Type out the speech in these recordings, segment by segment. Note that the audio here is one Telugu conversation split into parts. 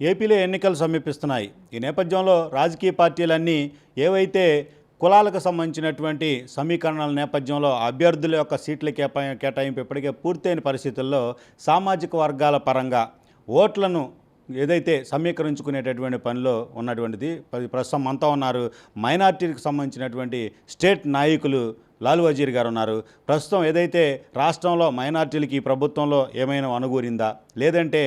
ఏపీలో ఎన్నికలు సమీపిస్తున్నాయి. ఈ నేపథ్యంలో రాజకీయ పార్టీలన్నీ ఏవైతే కులాలకు సంబంధించినటువంటి సమీకరణల నేపథ్యంలో అభ్యర్థుల యొక్క సీట్ల కేపా కేటాయింపు ఇప్పటికే పూర్తయిన పరిస్థితుల్లో సామాజిక వర్గాల పరంగా ఓట్లను ఏదైతే సమీకరించుకునేటటువంటి పనిలో ఉన్నటువంటిది ప్రస్తుతం అంతా ఉన్నారు. మైనార్టీకి సంబంధించినటువంటి స్టేట్ నాయకులు లాలు వజీర్ గారు ఉన్నారు ప్రస్తుతం ఏదైతే రాష్ట్రంలో మైనార్టీలకి ఈ ప్రభుత్వంలో ఏమైనా అనుగూరిందా లేదంటే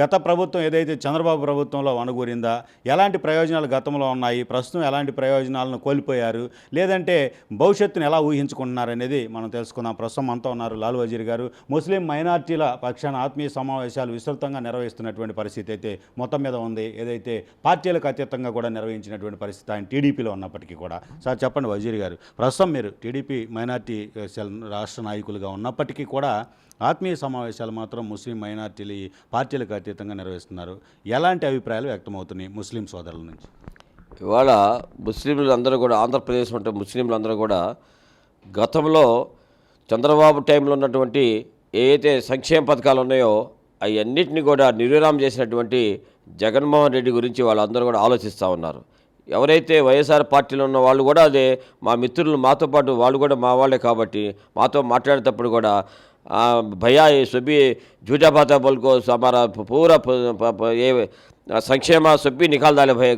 గత ప్రభుత్వం ఏదైతే చంద్రబాబు ప్రభుత్వంలో అనుగూరిందా ఎలాంటి ప్రయోజనాలు గతంలో ఉన్నాయి? ప్రస్తుతం ఎలాంటి ప్రయోజనాలను కోల్పోయారు? లేదంటే భవిష్యత్తును ఎలా ఊహించుకుంటున్నారు అనేది మనం తెలుసుకుందాం. ప్రస్తుతం అంతా ఉన్నారు లాలు వజీర్ గారు. ముస్లిం మైనార్టీల పక్షాన ఆత్మీయ సమావేశాలు విస్తృతంగా నిర్వహిస్తున్నటువంటి పరిస్థితి అయితే మొత్తం మీద ఉంది. ఏదైతే పార్టీలకు అతీతంగా కూడా నిర్వహించినటువంటి పరిస్థితి ఆయన టీడీపీలో ఉన్నప్పటికీ కూడా. సార్ చెప్పండి వజీర్ గారు. ప్రస్తుతం మీరు టీడీపీ మైనార్టీ సెల్ రాష్ట్ర నాయకులుగా ఉన్నప్పటికీ కూడా ఆత్మీయ సమావేశాలు మాత్రం ముస్లిం మైనార్టీలు ఈ పార్టీలకు అతీతంగా నిర్వహిస్తున్నారు. ఎలాంటి అభిప్రాయాలు వ్యక్తమవుతున్నాయి ముస్లిం సోదరుల నుంచి? ఇవాళ ముస్లింలు అందరూ కూడా ఆంధ్రప్రదేశ్ అంటే ముస్లింలు అందరూ కూడా గతంలో చంద్రబాబు టైంలో ఉన్నటువంటి ఏదైతే సంక్షేమ పథకాలు ఉన్నాయో అవన్నింటినీ కూడా నిర్విరామం చేసినటువంటి జగన్మోహన్ రెడ్డి గురించి వాళ్ళందరూ కూడా ఆలోచిస్తూ ఉన్నారు. ఎవరైతే వైఎస్ఆర్ పార్టీలో ఉన్న వాళ్ళు కూడా అదే మా మిత్రులు మాతో పాటు వాళ్ళు కూడా మా వాళ్ళే కాబట్టి మాతో మాట్లాడేటప్పుడు కూడా ఆ, భయ్యా ये सभी झूठा बाता बोल को हमारा पूरा प- प- प- ఏ సంక్షేమ సభ్యు నికాల్ దాలే భయ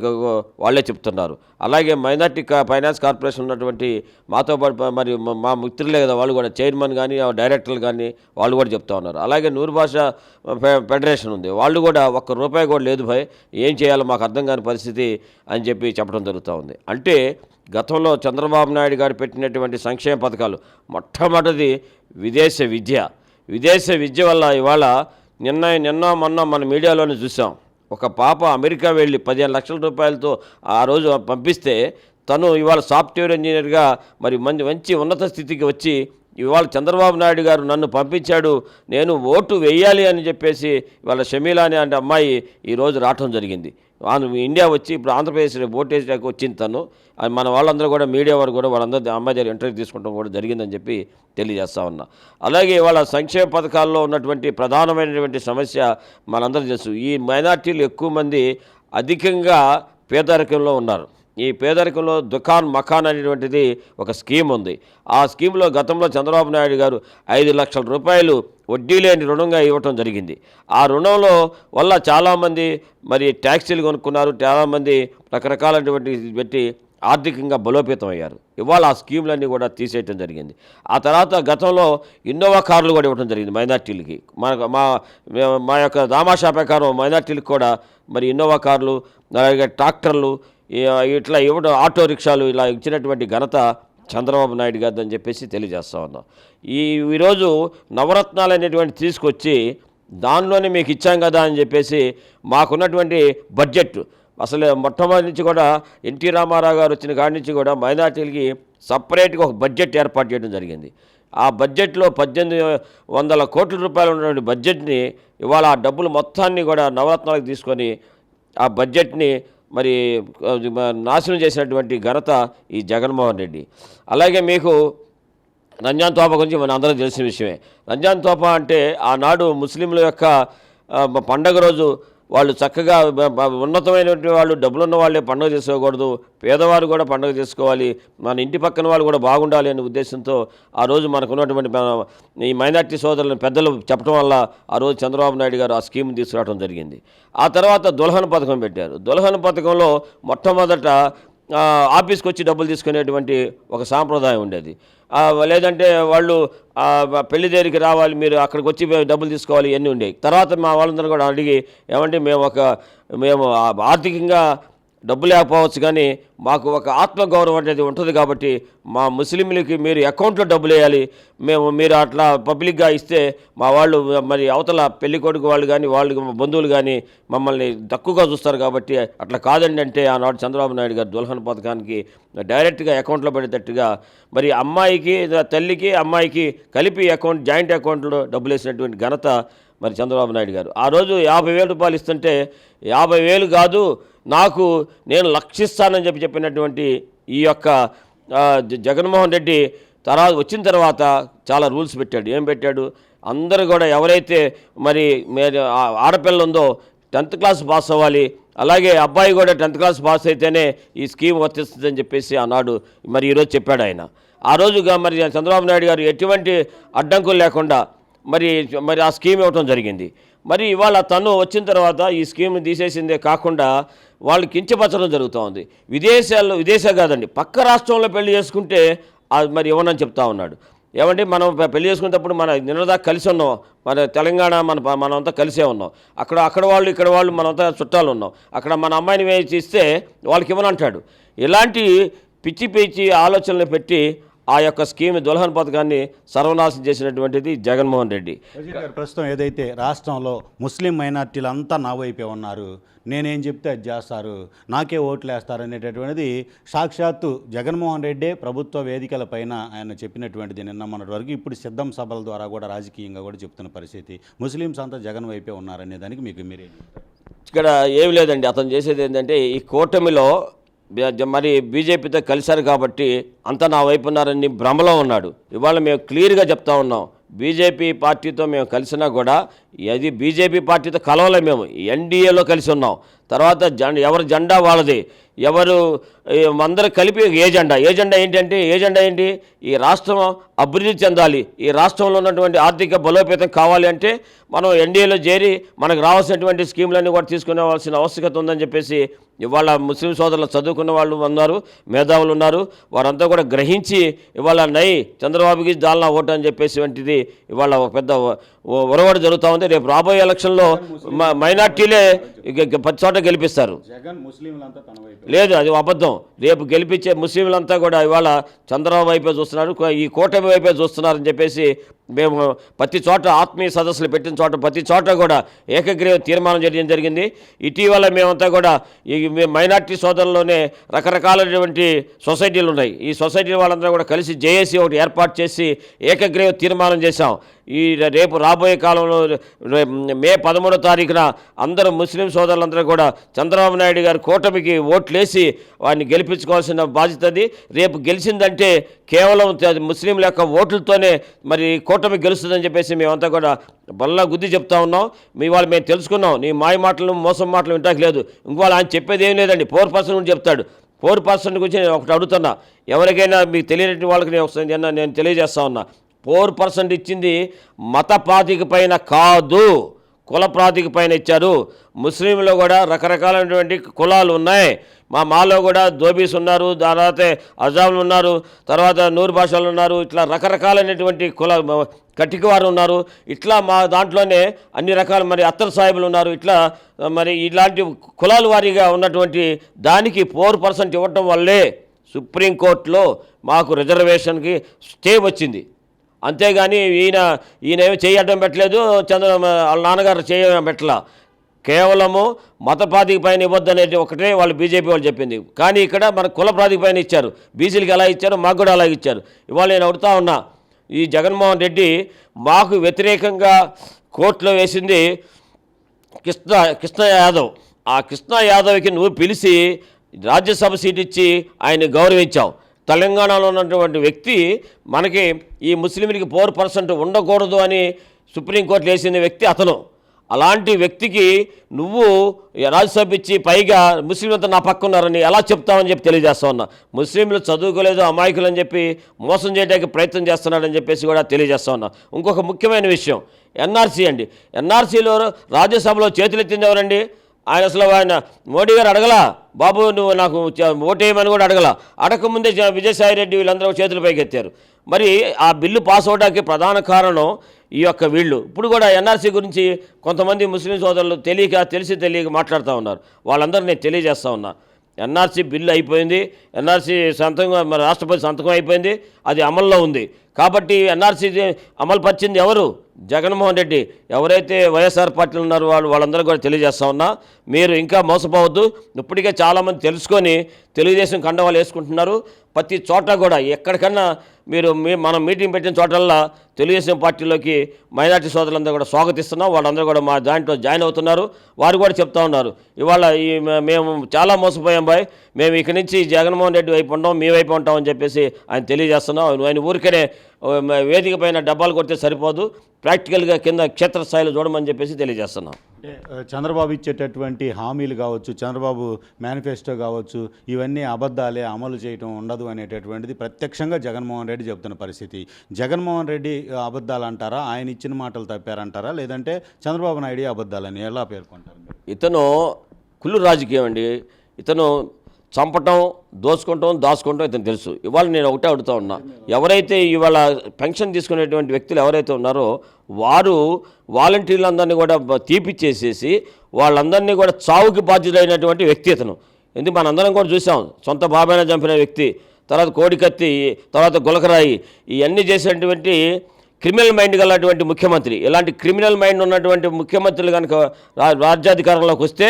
వాళ్ళే చెప్తున్నారు అలాగే మైనార్టీ కా- ఫైనాన్స్ కార్పొరేషన్ ఉన్నటువంటి మాతో పాటు ప- మరి మ- మా మిత్రులే కదా వాళ్ళు కూడా చైర్మన్ కానీ ఆ డైరెక్టర్లు కానీ వాళ్ళు కూడా చెప్తా ఉన్నారు అలాగే నూరు భాష ఫె- ఫెడరేషన్ ఉంది వాళ్ళు కూడా ఒక్క రూపాయి కూడా లేదు భయ్ ఏం చేయాలో మాకు అర్థం కాని పరిస్థితి అని చెప్పి చెప్పడం జరుగుతూ ఉంది అంటే గతంలో చంద్రబాబు నాయుడు గారు పెట్టినటువంటి సంక్షేమ పథకాలు మొట్టమొదటిది విదేశ విద్య. విదేశ విద్య వల్ల ఇవాళ నిన్న నిన్నో మొన్న మన మీడియాలోనే చూసాం. ఒక పాప అమెరికా వెళ్ళి పదిహేను లక్షల రూపాయలతో ఆ రోజు పంపిస్తే తను ఇవాళ సాఫ్ట్వేర్ ఇంజనీర్గా మరి మంచి మంచి ఉన్నత స్థితికి వచ్చి ఇవాళ చంద్రబాబు నాయుడు గారు నన్ను పంపించాడు నేను ఓటు వేయాలి అని చెప్పేసి ఇవాళ షమీలా అనే అంటే అమ్మాయి ఈరోజు రావటం జరిగింది. ఇండియా వచ్చి ఇప్పుడు ఆంధ్రప్రదేశ్ ఓటు వేసాక వచ్చింది తను. అది మన వాళ్ళందరూ కూడా మీడియా వారు కూడా వాళ్ళందరూ అమ్మాయి ఇంటర్వ్యూ తీసుకోవడం కూడా జరిగిందని చెప్పి తెలియజేస్తా ఉన్నా. అలాగే ఇవాళ సంక్షేమ పథకాల్లో ఉన్నటువంటి ప్రధానమైనటువంటి సమస్య మనందరూ తెలుసు. ఈ మైనార్టీలు ఎక్కువ మంది అధికంగా పేదరికంలో ఉన్నారు. ఈ పేదరికంలో దుకాన్ మకాన్ అనేటువంటిది ఒక స్కీమ్ ఉంది. ఆ స్కీమ్లో గతంలో చంద్రబాబు నాయుడు గారు ఐదు లక్షల రూపాయలు వడ్డీ లేని రుణంగా ఇవ్వటం జరిగింది. ఆ రుణంలో వల్ల చాలామంది మరి ట్యాక్సీలు కొనుక్కున్నారు చాలామంది రకరకాలైనటువంటి పెట్టి ఆర్థికంగా బలోపేతం అయ్యారు. ఇవాళ ఆ స్కీములన్నీ కూడా తీసేయటం జరిగింది. ఆ తర్వాత గతంలో ఇన్నోవా కార్లు కూడా ఇవ్వడం జరిగింది మైనార్టీలకి. మన మా మా యొక్క దామాషా ప్రకారం మైనార్టీలకు కూడా మరి ఇన్నోవా కార్లు అలాగే ట్రాక్టర్లు ఇట్లా ఇవ్వడం ఆటో రిక్షాలు ఇలా ఇచ్చినటువంటి ఘనత చంద్రబాబు నాయుడు గారు అని చెప్పేసి తెలియజేస్తా ఉన్నాం. ఈ ఈరోజు నవరత్నాలు అనేటువంటి తీసుకొచ్చి దానిలోనే మీకు ఇచ్చాం కదా అని చెప్పేసి మాకున్నటువంటి బడ్జెట్. అసలు మొట్టమొదటి నుంచి కూడా ఎన్టీ రామారావు గారు వచ్చిన కాడి నుంచి కూడా మైనార్టీలకి సపరేట్గా ఒక బడ్జెట్ ఏర్పాటు చేయడం జరిగింది. ఆ బడ్జెట్లో పద్దెనిమిది వందల కోట్ల రూపాయలు ఉన్నటువంటి బడ్జెట్ని ఇవాళ ఆ డబ్బులు మొత్తాన్ని కూడా నవరత్నాలకు తీసుకొని ఆ బడ్జెట్ని మరి నాశనం చేసినటువంటి ఘనత ఈ జగన్మోహన్ రెడ్డి. అలాగే మీకు రంజాన్ తోప గురించి మన అందరం తెలిసిన విషయమే. రంజాన్ తోప అంటే ఆనాడు ముస్లింల యొక్క పండగ రోజు వాళ్ళు చక్కగా ఉన్నతమైనటువంటి వాళ్ళు డబ్బులున్న వాళ్ళే పండుగ చేసుకోకూడదు. పేదవారు కూడా పండుగ చేసుకోవాలి. మన ఇంటి పక్కన వాళ్ళు కూడా బాగుండాలి అనే ఉద్దేశంతో ఆ రోజు మనకు ఉన్నటువంటి మన- ఈ మైనార్టీ సోదరులను పెద్దలు చెప్పడం వల్ల ఆ రోజు చంద్రబాబు నాయుడు గారు ఆ స్కీమ్ తీసుకురావడం జరిగింది. ఆ తర్వాత దుల్హన్ పథకం పెట్టారు. దుల్హన్ పథకంలో మొట్టమొదట ఆఫీస్కి వచ్చి డబ్బులు తీసుకునేటువంటి ఒక సాంప్రదాయం ఉండేది. లేదంటే వాళ్ళు పెళ్ళి దగ్గరికి రావాలి మీరు అక్కడికి వచ్చి డబ్బులు తీసుకోవాలి ఇవన్నీ ఉండేవి. తర్వాత మా వాళ్ళందరూ కూడా అడిగి ఏమంటే మేము ఒక మేము ఆర్థికంగా డబ్బు లేకపోవచ్చు కానీ మాకు ఒక ఆత్మగౌరవం అనేది ఉంటుంది కాబట్టి మా ముస్లింలకి మీరు అకౌంట్లో డబ్బులు వేయాలి. మేము మీరు అట్లా పబ్లిక్గా ఇస్తే మా వాళ్ళు మరి అవతల పెళ్ళి కొడుకు వాళ్ళు కానీ వాళ్ళు బంధువులు కానీ మమ్మల్ని తక్కువగా చూస్తారు కాబట్టి అట్లా కాదండి అంటే ఆనాడు చంద్రబాబు నాయుడు గారు దుల్హన్ పథకానికి డైరెక్ట్గా అకౌంట్లో పడేటట్టుగా మరి అమ్మాయికి తల్లికి అమ్మాయికి కలిపి అకౌంట్ జాయింట్ అకౌంట్లో డబ్బులు వేసినటువంటి ఘనత మరి చంద్రబాబు నాయుడు గారు. ఆ రోజు యాభై వేలు రూపాయలు ఇస్తుంటే యాభై వేలు కాదు నాకు నేను లక్షిస్తానని చెప్పి చెప్పినటువంటి ఈ యొక్క జ- జగన్మోహన్ రెడ్డి తర్వాత వచ్చిన తర్వాత చాలా రూల్స్ పెట్టాడు. ఏం పెట్టాడు? అందరూ కూడా ఎవరైతే మరి మీరు ఆడపిల్ల ఉందో టెన్త్ క్లాస్ పాస్ అవ్వాలి. అలాగే అబ్బాయి కూడా టెన్త్ క్లాస్ పాస్ అయితేనే ఈ స్కీమ్ వర్తిస్తుందని చెప్పేసి ఆనాడు మరి ఈరోజు చెప్పాడు ఆయన. ఆ రోజుగా మరి చంద్రబాబు నాయుడు గారు ఎటువంటి అడ్డంకులు లేకుండా మరి మరి ఆ స్కీమ్ ఇవ్వటం జరిగింది. మరి ఇవాళ తను వచ్చిన తర్వాత ఈ స్కీమ్ తీసేసిందే కాకుండా వాళ్ళు కించపరచడం జరుగుతూ ఉంది. విదేశాల్లో విదేశా కాదండి పక్క రాష్ట్రంలో పెళ్ళి చేసుకుంటే అది మరి ఇవ్వనని చెప్తా ఉన్నాడు. ఏమంటే మనం పెళ్ళి చేసుకునేటప్పుడు మన నిన్నదాకా కలిసి ఉన్నాం. మన తెలంగాణ మన మనమంతా కలిసే ఉన్నాం. అక్కడ అక్కడ వాళ్ళు ఇక్కడ వాళ్ళు మనంతా చుట్టాలు ఉన్నాం. అక్కడ మన అమ్మాయిని వేసి ఇస్తే వాళ్ళకి ఇవ్వనంటాడు. ఇలాంటి పిచ్చి పిచ్చి ఆలోచనలు పెట్టి ఆ యొక్క స్కీమ్ దుల్హన్ పథకాన్ని సర్వనాశం చేసినటువంటిది జగన్మోహన్ రెడ్డి. ప్రస్తుతం ఏదైతే రాష్ట్రంలో ముస్లిం మైనార్టీలు అంతా నా వైపే ఉన్నారు నేనేం చెప్తే అది చేస్తారు నాకే ఓట్లు వేస్తారు అనేటటువంటిది సాక్షాత్తు జగన్మోహన్ రెడ్డే ప్రభుత్వ వేదికల పైన ఆయన చెప్పినటువంటిది నిన్న మొన్నటి వరకు. ఇప్పుడు సిద్ధం సభల ద్వారా కూడా రాజకీయంగా కూడా చెప్తున్న పరిస్థితి. ముస్లిమ్స్ అంతా జగన్ వైపే ఉన్నారనే దానికి మీకు మీరే ఇక్కడ ఏమి లేదండి. అతను చేసేది ఏంటంటే ఈ కూటమిలో మరి బీజేపీతో కలిశారు కాబట్టి అంతా నా వైపు ఉన్నారని భ్రమలో ఉన్నాడు. ఇవాళ మేము క్లియర్గా చెప్తా ఉన్నాం. బీజేపీ పార్టీతో మేము కలిసినా కూడా అది బీజేపీ పార్టీతో కలవలే మేము. ఎన్డీఏలో కలిసి ఉన్నాం. తర్వాత జెండా ఎవరి జెండా వాళ్ళది. ఎవరు అందరూ కలిపి ఏజెండా ఏజెండా ఏంటంటే ఏజెండా ఏంటి? ఈ రాష్ట్రం అభివృద్ధి చెందాలి. ఈ రాష్ట్రంలో ఉన్నటువంటి ఆర్థిక బలోపేతం కావాలి అంటే మనం ఎన్డీఏలో చేరి మనకు రావాల్సినటువంటి స్కీములన్నీ కూడా తీసుకునేవాల్సిన ఆవశ్యకత ఉందని చెప్పేసి ఇవాళ ముస్లిం సోదరులు చదువుకున్న వాళ్ళు ఉన్నారు మేధావులు ఉన్నారు. వారంతా కూడా గ్రహించి ఇవాళ నై చంద్రబాబుకి దాల్నా ఓటు అని చెప్పేసి వంటిది ఇవాళ ఒక పెద్ద ఒరవాడు ఒరవడి జరుగుతూ ఉంది. రేపు రాబోయే ఎలక్షన్లో మైనార్టీలే పది చోట గెలిపిస్తారు. లేదు అది అబద్ధం. రేపు గెలిపించే ముస్లింలంతా కూడా ఇవాళ చంద్రబాబు వైపే చూస్తున్నారు. ఈ కూటమి వైపే చూస్తున్నారని చెప్పేసి మేము ప్రతి చోట ఆత్మీయ సదస్సులు పెట్టిన చోట ప్రతి చోట కూడా ఏకగ్రీవ తీర్మానం చేయడం జరిగింది. ఇటీవల మేమంతా కూడా ఈ మైనార్టీ సోదరుల్లోనే రకరకాలైనటువంటి సొసైటీలు ఉన్నాయి. ఈ సొసైటీ వాళ్ళందరూ కూడా కలిసి జేఏసీ ఒకటి ఏర్పాటు చేసి ఏకగ్రీవ తీర్మానం చేశాం. ఈ రేపు రాబోయే కాలంలో మే పదమూడో తారీఖున అందరూ ముస్లిం సోదరులందరూ కూడా చంద్రబాబు నాయుడు గారు కూటమికి ఓట్లేసి వారిని గెలిపించుకోవాల్సిన బాధ్యత అది. రేపు గెలిచిందంటే కేవలం ముస్లింల యొక్క ఓట్లతోనే మరి కూటమి గెలుస్తుందని చెప్పేసి మేమంతా కూడా బల్లా గుద్ది చెప్తా ఉన్నాం. మీ వాళ్ళు మేము తెలుసుకున్నాం. నీ మాయ మాటలు మోసం మాటలు వింటాక లేదు. ఇంకోళ్ళు ఆయన చెప్పేది ఏం లేదండి. ఫోర్ పర్సన్ గురించి చెప్తాడు. ఫోర్ పర్సన్ గురించి నేను ఒకటి అడుగుతున్నా. ఎవరికైనా మీకు తెలియని వాళ్ళకి నేను ఒకసారి నేను- నేను తెలియజేస్తా ఉన్నా. ఫోర్ పర్సెంట్ ఇచ్చింది మత ప్రాతిక పైన కాదు కుల ప్రాతిక పైన ఇచ్చారు. ముస్లింలో కూడా రకరకాలైనటువంటి కులాలు ఉన్నాయి. మా మాలో కూడా దోబీస్ ఉన్నారు తర్వాత అజాములు ఉన్నారు తర్వాత నూరు భాషలు ఉన్నారు ఇట్లా రకరకాలైనటువంటి కుల కటిక వారు ఉన్నారు. ఇట్లా మా దాంట్లోనే అన్ని రకాల మరి అత్తర్ సాహిబులు ఉన్నారు. ఇట్లా మరి ఇలాంటి కులాల వారీగా ఉన్నటువంటి దానికి ఫోర్ పర్సెంట్ ఇవ్వటం వల్లే సుప్రీంకోర్టులో మాకు రిజర్వేషన్కి స్టే వచ్చింది. అంతేగాని ఈయన ఈయన ఏమి చేయడం పెట్టలేదు చంద్ర వాళ్ళ నాన్నగారు చేయడం పెట్టలా. కేవలము మత ప్రాతిపైన ఇవ్వద్దనేది ఒకటే వాళ్ళు బీజేపీ వాళ్ళు చెప్పింది. కానీ ఇక్కడ మన కుల ప్రాతిపైన ఇచ్చారు. బీసీలకి ఎలా ఇచ్చారు? మాకు కూడా అలాగే ఇచ్చారు. ఇవాళ నేను అడుగుతా ఉన్నా ఈ జగన్మోహన్ రెడ్డి మాకు వ్యతిరేకంగా కోర్టులో వేసింది కృష్ణ కృష్ణ యాదవ్. ఆ కృష్ణ యాదవ్కి నువ్వు పిలిచి రాజ్యసభ సీట్ ఇచ్చి ఆయన గౌరవించావు. తెలంగాణలో ఉన్నటువంటి వ్యక్తి మనకి ఈ ముస్లింలకి ఫోర్ పర్సెంట్ ఉండకూడదు అని సుప్రీంకోర్టు వేసిన వ్యక్తి అతను. అలాంటి వ్యక్తికి నువ్వు రాజ్యసభ ఇచ్చి పైగా ముస్లింలంతా నా పక్క ఉన్నారని ఎలా చెప్తావని చెప్పి తెలియజేస్తా ఉన్నా. ముస్లింలు చదువుకోలేదు అమాయకులు అని చెప్పి మోసం చేయడానికి ప్రయత్నం చేస్తున్నాడని చెప్పేసి కూడా తెలియజేస్తా ఉన్నా. ఇంకొక ముఖ్యమైన విషయం ఎన్ఆర్సీ అండి. ఎన్ఆర్సీలో రాజ్యసభలో చేతులెత్తింది ఎవరండి? ఆయన అసలు ఆయన మోడీ గారు అడగలా బాబు నువ్వు నాకు ఓటేయమని కూడా అడగలా. అడగకముందే జ- విజయసాయి రెడ్డి వీళ్ళందరూ చేతులు పైకి ఎత్తారు మరి ఆ బిల్లు పాస్ అవడానికి ప్రధాన కారణం ఈ యొక్క వీళ్ళు. ఇప్పుడు కూడా ఎన్ఆర్సీ గురించి కొంతమంది ముస్లిం సోదరులు తెలియక తెలిసి తెలియక మాట్లాడుతూ ఉన్నారు. వాళ్ళందరూ నేను తెలియజేస్తా ఉన్నా. ఎన్ఆర్సీ బిల్లు అయిపోయింది. ఎన్ఆర్సీ సంతకం మన రాష్ట్రపతి సంతకం అయిపోయింది. అది అమల్లో ఉంది. కాబట్టి ఎన్ఆర్సీ అమలు పరిచింది ఎవరు? జగన్మోహన్ రెడ్డి ఎవరైతే వైఎస్ఆర్ పార్టీలు ఉన్నారో వాళ్ళు వాళ్ళందరూ కూడా తెలియజేస్తా ఉన్నా మీరు ఇంకా మోసపోవద్దు. ఇప్పటికే చాలామంది తెలుసుకొని తెలుగుదేశం కండవాళ్ళు వేసుకుంటున్నారు. ప్రతి చోట కూడా ఎక్కడికన్నా మీరు మీ మనం మీటింగ్ పెట్టిన చోటల్లా తెలుగుదేశం పార్టీలోకి మైనార్టీ సోదరులందరూ కూడా స్వాగతిస్తున్నాం. వాళ్ళందరూ కూడా మా దాంట్లో జాయిన్ అవుతున్నారు. వారు కూడా చెప్తా ఉన్నారు. ఇవాళ ఈ మేము చాలా మోసపోయాం బాయ్. మేము ఇక్కడి నుంచి జగన్మోహన్ రెడ్డి వైపు ఉంటాం మీ వైపు ఉంటాం అని చెప్పేసి ఆయన తెలియజేస్తున్నాం. ఆయన ఊరికనే వేదిక పైన డబ్బాలు కొడితే సరిపోదు. ప్రాక్టికల్గా కింద క్షేత్రస్థాయిలో చూడమని చెప్పేసి తెలియజేస్తున్నాం. అంటే చంద్రబాబు ఇచ్చేటటువంటి హామీలు కావచ్చు చంద్రబాబు మేనిఫెస్టో కావచ్చు ఇవన్నీ అబద్ధాలే అమలు చేయటం ఉండదు అనేటటువంటిది ప్రత్యక్షంగా జగన్మోహన్ రెడ్డి చెబుతున్న పరిస్థితి. జగన్మోహన్ రెడ్డి అబద్ధాలు అంటారా? ఆయన ఇచ్చిన మాటలు తప్పారంటారా? లేదంటే చంద్రబాబు నాయుడు అబద్ధాలని ఎలా పేర్కొంటారు ఇతను కుళ్ళు రాజకీయం అండి. ఇతను చంపటం దోచుకుంటాం దాచుకుంటాం ఇతను తెలుసు. ఇవాళ నేను ఒకటే అడుగుతా ఉన్నా. ఎవరైతే ఇవాళ పెన్షన్ తీసుకునేటువంటి వ్యక్తులు ఎవరైతే ఉన్నారో వారు వాలంటీర్లందరినీ కూడా తీపిచ్చేసేసి వాళ్ళందరినీ కూడా చావుకి బాధ్యులైనటువంటి వ్యక్తి ఇతను ఎందుకు మనందరం కూడా చూసాం సొంత బాబాయిన చంపిన వ్యక్తి తర్వాత కోడికత్తి తర్వాత గులకరాయి ఇవన్నీ చేసినటువంటి క్రిమినల్ మైండ్ గలటువంటి ముఖ్యమంత్రి. ఇలాంటి క్రిమినల్ మైండ్ ఉన్నటువంటి ముఖ్యమంత్రులు కనుక రా- రాజ్యాధికారంలోకి వస్తే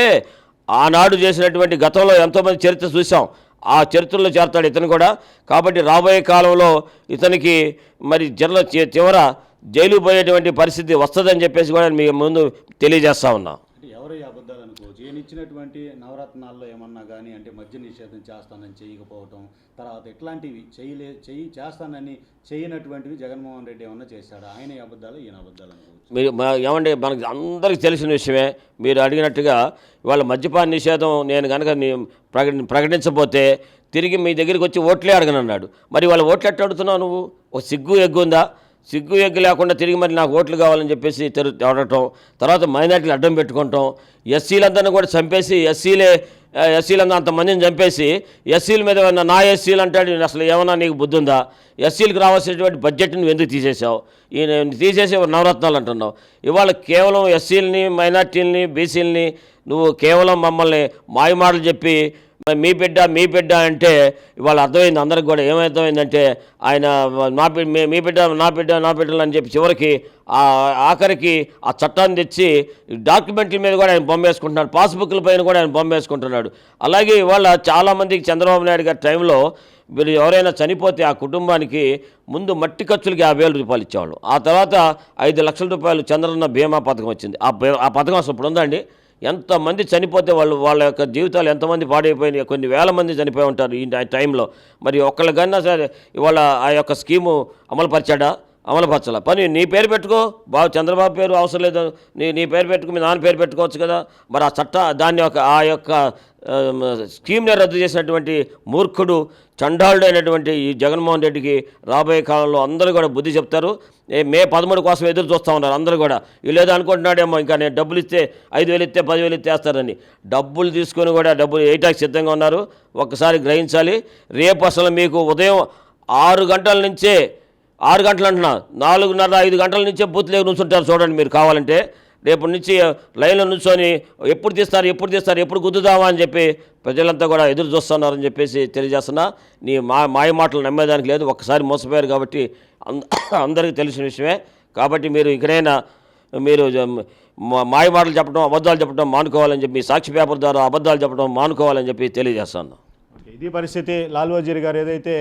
ఆనాడు చేసినటువంటి గతంలో ఎంతోమంది చరిత్ర చూసాం ఆ చరిత్రలో చేరతాడు ఇతను కూడా. కాబట్టి రాబోయే కాలంలో ఇతనికి మరి జర్ల చి- చివర జైలు పోయేటువంటి పరిస్థితి వస్తుందని చెప్పేసి కూడా మీ ముందు తెలియజేస్తా ఉన్నా. ఎవరు ఈ అబద్ధాలు అనుకోవచ్చు ఈయన ఇచ్చినటువంటి నవరత్నాల్లో ఏమన్నా కానీ అంటే మద్య నిషేధం చేస్తానని చేయకపోవటం తర్వాత ఇట్లాంటివి చేయలే చెయ్యి చేస్తానని చేయనటువంటివి జగన్మోహన్ రెడ్డి ఏమన్నా చేశాడు? ఆయన ఈ అబద్ధాలు ఈయన అబద్ధాలు అనుకోవచ్చు. మీరు మా- ఏమండి మనకి అందరికీ తెలిసిన విషయమే. మీరు అడిగినట్టుగా ఇవాళ మద్యపాన నిషేధం నేను కనుక ప్రకటించబోతే ప్రకటించకపోతే తిరిగి మీ దగ్గరికి వచ్చి ఓట్లే అడగనన్నాడు. మరి వాళ్ళ ఓట్లు ఎట్ట అడుగుతున్నావు నువ్వు? ఒక సిగ్గు ఎగ్గు ఉందా? సిగ్గు ఎగ్గు లేకుండా తిరిగి మరి నాకు ఓట్లు కావాలని చెప్పేసి తెరు అడగటం తర్వాత మైనార్టీలు అడ్డం పెట్టుకోవటం ఎస్సీలందరినీ కూడా చంపేసి ఎస్సీలే ఎస్సీలందరూ అంతమందిని చంపేసి ఎస్సీల మీద నా ఎస్సీలు అంటాడు అసలు ఏమన్నా నీకు బుద్ధి ఉందా ఎస్సీలకు రావాల్సినటువంటి బడ్జెట్ నువ్వు ఎందుకు తీసేసావు ఈయన తీసేసి నవరత్నాలు అంటున్నావు. ఇవాళ కేవలం ఎస్సీలని మైనార్టీలని బీసీలని నువ్వు కేవలం మమ్మల్ని మాయమాటలు చెప్పి మీ బిడ్డ మీ బిడ్డ అంటే ఇవాళ అర్థమైంది అందరికి కూడా ఏమర్థమైందంటే ఆయన నా బిడ్డ మీ- బిడ్డ నా బిడ్డ నా బిడ్డలు అని చెప్పి చివరికి ఆ ఆఖరికి ఆ చట్టాన్ని తెచ్చి డాక్యుమెంట్ల మీద కూడా ఆయన బొమ్మ వేసుకుంటున్నాడు పాస్బుక్ల పైన కూడా ఆయన బొమ్మ వేసుకుంటున్నాడు అలాగే ఇవాళ చాలామందికి చంద్రబాబు నాయుడు గారి టైంలో వీళ్ళు ఎవరైనా చనిపోతే ఆ కుటుంబానికి ముందు మట్టి ఖర్చులకి యాభై వేల రూపాయలు ఇచ్చేవాళ్ళు. ఆ తర్వాత ఐదు లక్షల రూపాయలు చంద్రన్న బీమా పథకం వచ్చింది. ఆ ఆ పథకం అసలు ఇప్పుడు ఉందండి ఎంతమంది చనిపోతే వాళ్ళు వాళ్ళ యొక్క జీవితాలు ఎంతమంది పాడైపోయినాయి కొన్ని వేల మంది చనిపోయి ఉంటారు ఈ టైంలో. మరి ఒక్కళ్ళకన్నా సరే ఇవాళ ఆ యొక్క స్కీము అమలుపరిచాడా? అమలుపరచాల. పని నీ పేరు పెట్టుకో. బాబు చంద్రబాబు పేరు అవసరం లేదు. నీ నీ పేరు పెట్టుకో మీ నాన్న పేరు పెట్టుకోవచ్చు కదా. మరి ఆ చట్ట దాన్ని యొక్క ఆ యొక్క స్కీమ్ని రద్దు చేసినటువంటి మూర్ఖుడు చండాలుడైనటువంటి అయినటువంటి ఈ జగన్మోహన్ రెడ్డికి రాబోయే కాలంలో అందరూ కూడా బుద్ధి చెప్తారు. ఏ మే పదమూడు కోసం ఎదురు చూస్తూ ఉన్నారు అందరూ కూడా. వీళ్ళు అనుకుంటున్నాడేమో ఇంకా నేను డబ్బులు ఇస్తే ఐదు వేలు ఇస్తే పదివేలు ఇస్తేస్తారని డబ్బులు తీసుకొని కూడా డబ్బులు వేయటానికి సిద్ధంగా ఉన్నారు. ఒక్కసారి గ్రహించాలి. రేపు అసలు మీకు ఉదయం ఆరు గంటల నుంచే ఆరు గంటలు అంటున్నా నాలుగున్నర ఐదు గంటల నుంచే బూత్ లేక నుంచుంటారు చూడండి మీరు కావాలంటే. రేపటి నుంచి లైన్లో నుంచొని ఎప్పుడు తీస్తారు ఎప్పుడు తీస్తారు ఎప్పుడు గుద్దుదామా అని చెప్పి ప్రజలంతా కూడా ఎదురు చూస్తున్నారని చెప్పేసి తెలియజేస్తున్నా. నీ మా మాయ మాటలు నమ్మేదానికి లేదు. ఒక్కసారి మోసపోయారు కాబట్టి అంద అందరికీ తెలిసిన విషయమే. కాబట్టి మీరు ఇకనైనా మీరు మా- మాయ మాటలు చెప్పడం అబద్ధాలు చెప్పడం మానుకోవాలని చెప్పి సాక్షి పేపర్ ద్వారా అబద్ధాలు చెప్పడం మానుకోవాలని చెప్పి తెలియజేస్తాను ఇది పరిస్థితి లాల్ వజీర్ గారు ఏదైతే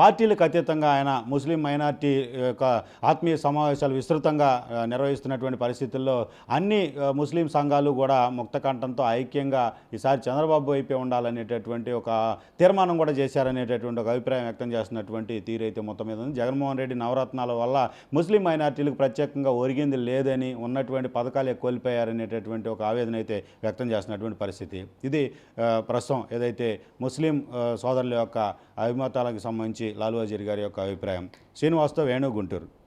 పార్టీలకు అతీతంగా ఆయన ముస్లిం మైనార్టీ యొక్క ఆత్మీయ సమావేశాలు విస్తృతంగా నిర్వహిస్తున్నటువంటి పరిస్థితుల్లో అన్ని ముస్లిం సంఘాలు కూడా ముక్తకంఠంతో ఐక్యంగా ఈసారి చంద్రబాబు వైపే ఉండాలనేటటువంటి ఒక తీర్మానం కూడా చేశారనేటటువంటి ఒక అభిప్రాయం వ్యక్తం చేస్తున్నటువంటి తీరైతే మొత్తం మీద ఉంది. జగన్మోహన్ రెడ్డి నవరత్నాల వల్ల ముస్లిం మైనార్టీలకు ప్రత్యేకంగా ఒరిగింది లేదని ఉన్నటువంటి పథకాలు కోల్పోయారనేటటువంటి ఒక ఆవేదన అయితే వ్యక్తం చేస్తున్నటువంటి పరిస్థితి. ఇది ప్రస్తుతం ఏదైతే ముస్లిం సోదరుల యొక్క అభిమతాలకు సంబంధించి లాల్ గారి యొక్క అభిప్రాయం. శ్రీనివాస్తో వేణు గుంటూరు